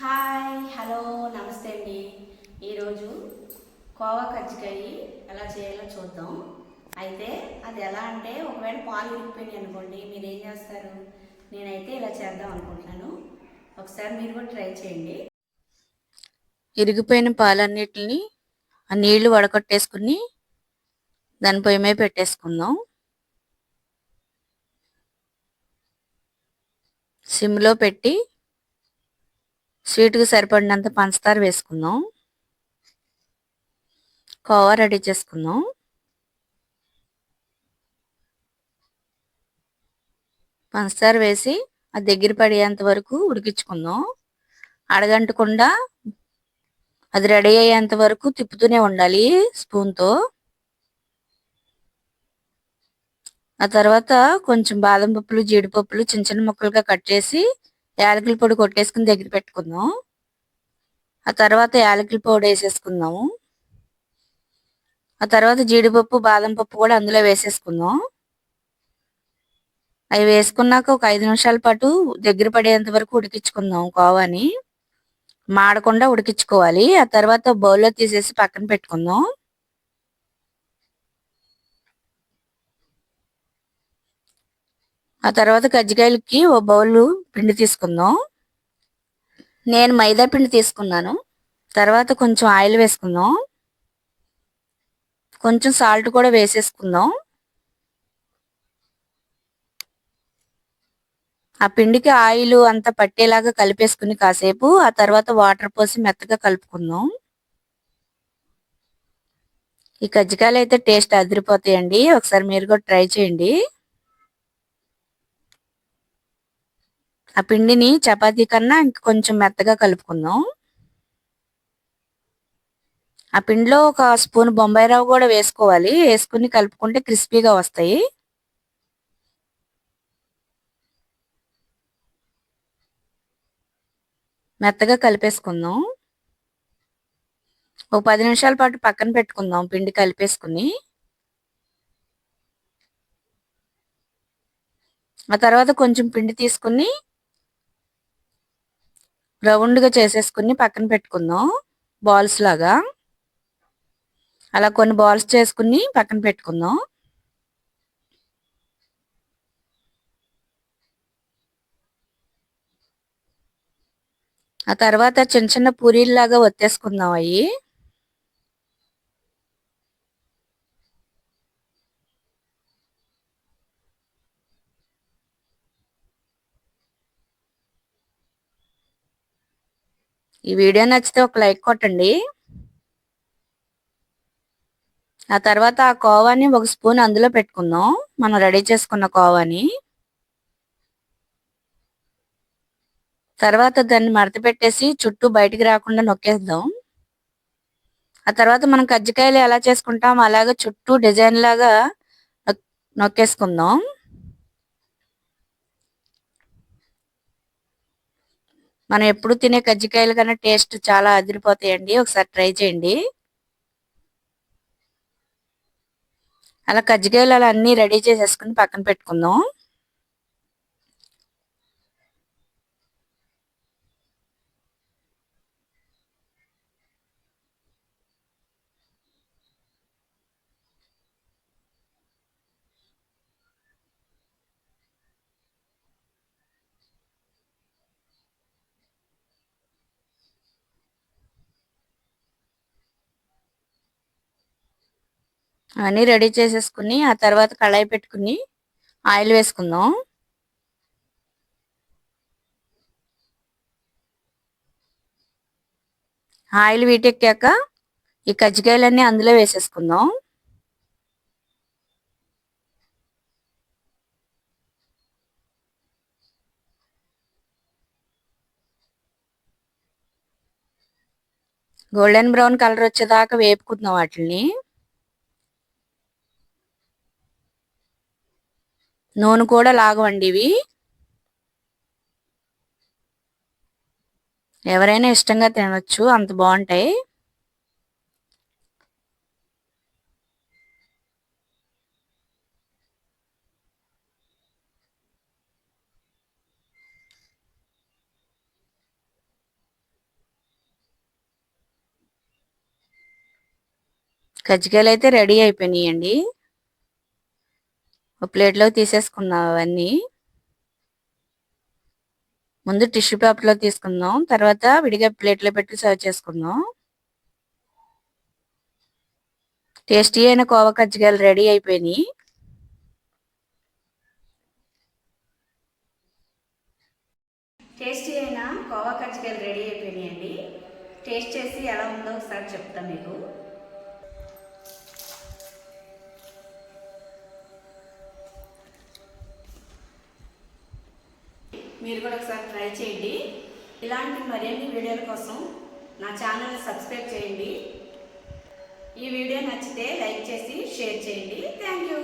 Hi hello నమస్తే అండి. ఈరోజు కోవా కజ్జికాయ ఎలా చేయాలో చూద్దాం. అయితే అది ఎలా అంటే ఒకవేళ పాలు ఇరిగిపోయినాయి అనుకోండి మీరు ఏం చేస్తారు? నేనైతే ఇలా చేద్దాం అనుకుంటున్నాను. ఒకసారి మీరు కూడా ట్రై చేయండి. ఇరిగిపోయిన పాలన్నిటిని ఆ నీళ్ళు వడకట్టేసుకుని దాని పొయ్యి మీద పెట్టేసుకుందాం. సిమ్లో పెట్టి స్వీట్కి సరిపడినంత పంచదార వేసుకుందాం. కోవా రెడీ చేసుకుందాం. పంచదార వేసి అది దగ్గర పడేంత వరకు ఉడికించుకుందాం. అడగంటకుండా అది రెడీ అయ్యేంత వరకు తిప్పుతూనే ఉండాలి స్పూన్తో. ఆ తర్వాత కొంచెం బాదం పప్పులు జీడిపప్పులు చిన్న చిన్న ముక్కలుగా కట్ చేసి యాలకుల పొడి కొట్టేసుకుని దగ్గర పెట్టుకుందాం. ఆ తర్వాత యాలకుల పొడి వేసేసుకుందాము ఆ తర్వాత జీడిపప్పు బాదం పప్పు కూడా అందులో వేసేసుకుందాం. అవి వేసుకున్నాక ఒక ఐదు నిమిషాల పాటు దగ్గర పడేంత వరకు ఉడికించుకుందాం కోవాని. మాడకుండా ఉడికించుకోవాలి. ఆ తర్వాత బౌల్లో తీసేసి పక్కన పెట్టుకుందాం. ఆ తర్వాత కజ్జికాయలకి ఓ బౌల్ పిండి తీసుకుందాం. నేను మైదా పిండి తీసుకున్నాను. తర్వాత కొంచెం ఆయిల్ వేసుకుందాం. కొంచెం సాల్ట్ కూడా వేసేసుకుందాం. ఆ పిండికి ఆయిల్ అంతా పట్టేలాగా కలిపేసుకుని కాసేపు ఆ తర్వాత వాటర్ పోసి మెత్తగా కలుపుకుందాం. ఈ కజ్జికాయలు అయితే టేస్ట్ అదిరిపోతాయండి. ఒకసారి మీరు కూడా ట్రై చేయండి. ఆ పిండిని చపాతీ కన్నా ఇంక కొంచెం మెత్తగా కలుపుకుందాం. ఆ పిండిలో ఒక స్పూన్ బొంబాయి రవ్వ కూడా వేసుకోవాలి. వేసుకుని కలుపుకుంటే క్రిస్పీగా వస్తాయి. మెత్తగా కలిపేసుకుందాం. ఒక పది నిమిషాల పాటు పక్కన పెట్టుకుందాం పిండి కలిపేసుకుని. ఆ తర్వాత కొంచెం పిండి తీసుకుని రౌండ్గా చేసేసుకుని పక్కన పెట్టుకుందాం. బాల్స్ లాగా. అలా కొన్ని బాల్స్ చేసుకుని పక్కన పెట్టుకుందాం. ఆ తర్వాత చిన్న చిన్న పూరీల్లాగా ఒత్తేసుకుందాం అవి ఈ వీడియో నచ్చితే ఒక లైక్ కొట్టండి. ఆ తర్వాత ఆ కోవాని ఒక స్పూన్ అందులో పెట్టుకుందాం. మనం రెడీ చేసుకున్న కోవాని. తర్వాత దాన్ని మడత పెట్టేసి చుట్టూ బయటికి రాకుండా నొక్కేద్దాం. ఆ తర్వాత మనం కజ్జికాయలు ఎలా చేసుకుంటాం అలాగే చుట్టూ డిజైన్ లాగా నొక్కేసుకుందాం. మనం ఎప్పుడు తినే కజ్జికాయల కన్నా టేస్ట్ చాలా అదిరిపోతాయండి. ఒకసారి ట్రై చేయండి. అలా కజ్జికాయలు అలా అన్ని రెడీ చేసేసుకుని పక్కన పెట్టుకుందాం. అవన్నీ రెడీ చేసేసుకుని ఆ తర్వాత కళాయి పెట్టుకుని ఆయిల్ వేసుకుందాం. ఆయిల్ వీటెక్కాక ఈ కజ్జికాయలన్నీ అందులో వేసేసుకుందాం. గోల్డెన్ బ్రౌన్ కలర్ వచ్చేదాకా వేపుకుందాం వాటిని నూనె కూడా లాగవండి ఇవి. ఎవరైనా ఇష్టంగా తినవచ్చు అంత బాగుంటాయి. కజ్జికాయలు అయితే రెడీ అయిపోయినాయండి. ప్లేట్లో తీసేసుకున్నాం అవన్నీ. ముందు టిష్యూ పేపర్లో తీసుకుందాం. తర్వాత విడిగా ప్లేట్లో పెట్టి సర్వ్ చేసుకుందాం. టేస్టీ అయిన కోవా కజ్జికాయలు రెడీ అయిపోయినాయి. టేస్టీ అయిన కోవా కజ్జికాయలు రెడీ అయిపోయినాయి అండి టేస్ట్ చేసి ఎలా ఉందో ఒకసారి చెప్తాను మీకు. మీరు కూడా ఒకసారి ట్రై చేయండి. ఇలాంటి మరిన్ని వీడియోల కోసం నా ఛానల్ని సబ్స్క్రైబ్ చేయండి. ఈ వీడియో నచ్చితే లైక్ చేసి షేర్ చేయండి. Thank you.